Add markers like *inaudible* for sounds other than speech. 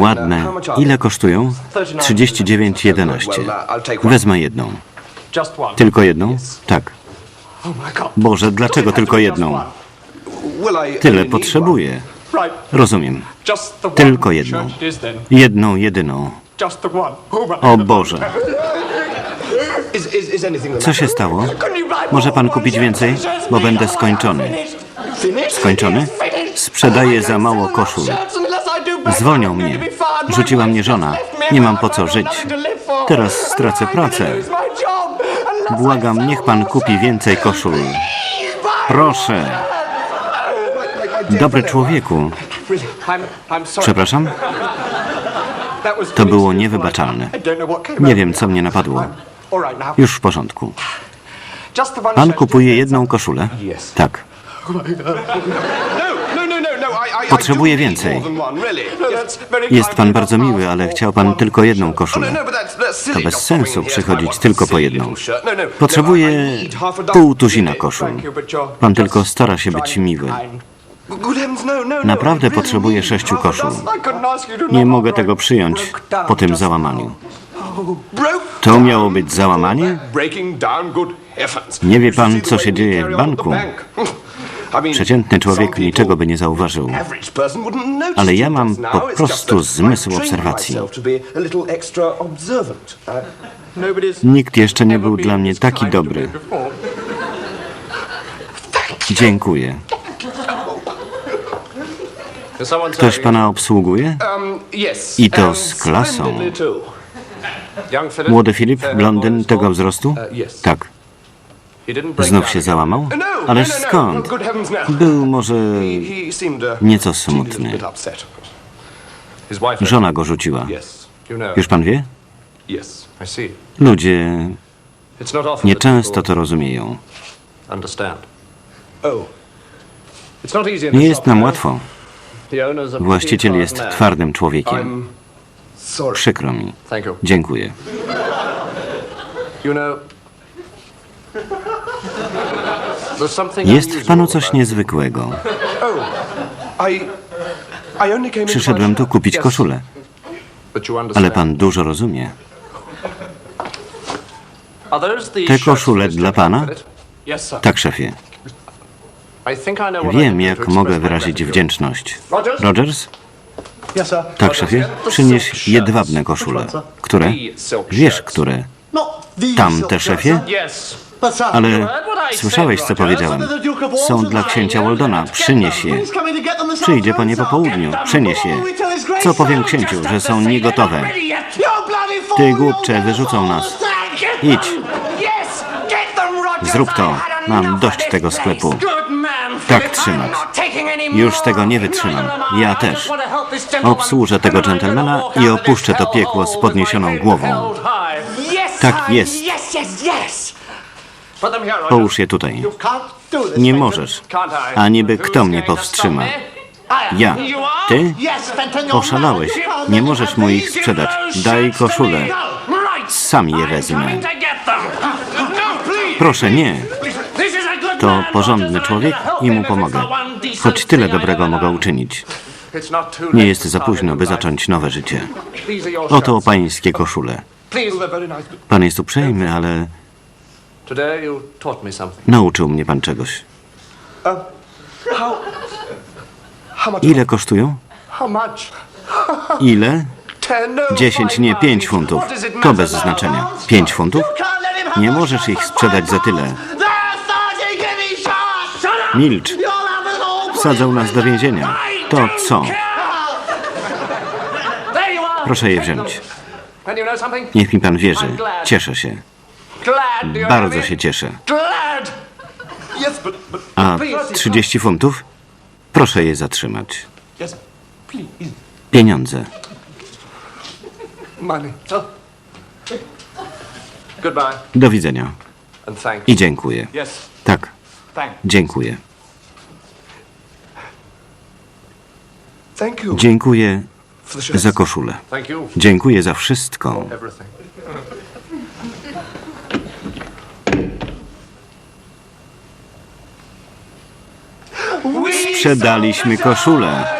Ładne. Ile kosztują? 39,11. Wezmę jedną. Tylko jedną? Tak. Boże, dlaczego tylko jedną? Tyle potrzebuję. Rozumiem. Tylko jedną. Jedną, jedyną. O Boże. Co się stało? Może pan kupić więcej? Bo będę skończony. Skończony? Sprzedaję za mało koszul. Zwolnią mnie. Rzuciła mnie żona. Nie mam po co żyć. Teraz stracę pracę. Błagam, niech pan kupi więcej koszul. Proszę. Dobry człowieku. Przepraszam? To było niewybaczalne. Nie wiem, co mnie napadło. Już w porządku. Pan kupuje jedną koszulę? Tak. Potrzebuję więcej. Jest pan bardzo miły, ale chciał pan tylko jedną koszulę. To bez sensu przychodzić tylko po jedną. Potrzebuję pół tuzina koszul. Pan tylko stara się być miły. Naprawdę potrzebuję sześciu koszul. Nie mogę tego przyjąć po tym załamaniu. To miało być załamanie? Nie wie pan, co się dzieje w banku. Przeciętny człowiek niczego by nie zauważył. Ale ja mam po prostu zmysł obserwacji. Nikt jeszcze nie był dla mnie taki dobry. Dziękuję. Ktoś pana obsługuje? I to z klasą. Młody Filip, blondyn tego wzrostu? Tak. Znów się załamał? Ależ skąd? Był może nieco smutny. Żona go rzuciła. Już pan wie? Ludzie nieczęsto to rozumieją. Nie jest nam łatwo. Właściciel jest twardym człowiekiem. Przykro mi. Dziękuję. Jest w panu coś niezwykłego. Przyszedłem tu kupić koszulę, ale pan dużo rozumie. Te koszule dla pana? Tak, szefie. Wiem, jak mogę wyrazić wdzięczność. Rogers? Tak, szefie. Przynieś jedwabne koszule. Które? Wiesz, które. Tamte, szefie? Ale słyszałeś, co powiedziałem. Są dla księcia Waldona. Przynieś je. Przyjdzie po nie po południu. Przynieś je. Co powiem księciu, że są niegotowe? Ty, głupcze, wyrzucą nas. Idź. Zrób to. Mam dość tego sklepu. Tak trzymać. Już tego nie wytrzymam. Ja też. Obsłużę tego dżentelmena i opuszczę to piekło z podniesioną głową. Tak jest. Połóż je tutaj. Nie możesz. A niby kto mnie powstrzyma? Ja. Ty? Oszalałeś. Nie możesz mu ich sprzedać. Daj koszulę. Sam je wezmę. Proszę, nie. To porządny człowiek i mu pomogę. Choć tyle dobrego mogę uczynić. Nie jest za późno, by zacząć nowe życie. Oto pańskie koszule. Pan jest uprzejmy, ale nauczył mnie pan czegoś. Ile kosztują? *laughs* Ile? Dziesięć, nie pięć funtów. To bez znaczenia. Pięć funtów? Nie możesz ich sprzedać za tyle. Milcz. Wsadzą nas do więzienia. To co? *laughs* Proszę je wziąć. Niech mi pan wierzy. Cieszę się. Bardzo się cieszę. A 30 funtów? Proszę je zatrzymać. Pieniądze. Do widzenia. I dziękuję. Tak, dziękuję. Dziękuję za koszulę. Dziękuję za wszystko. Sprzedaliśmy koszulę.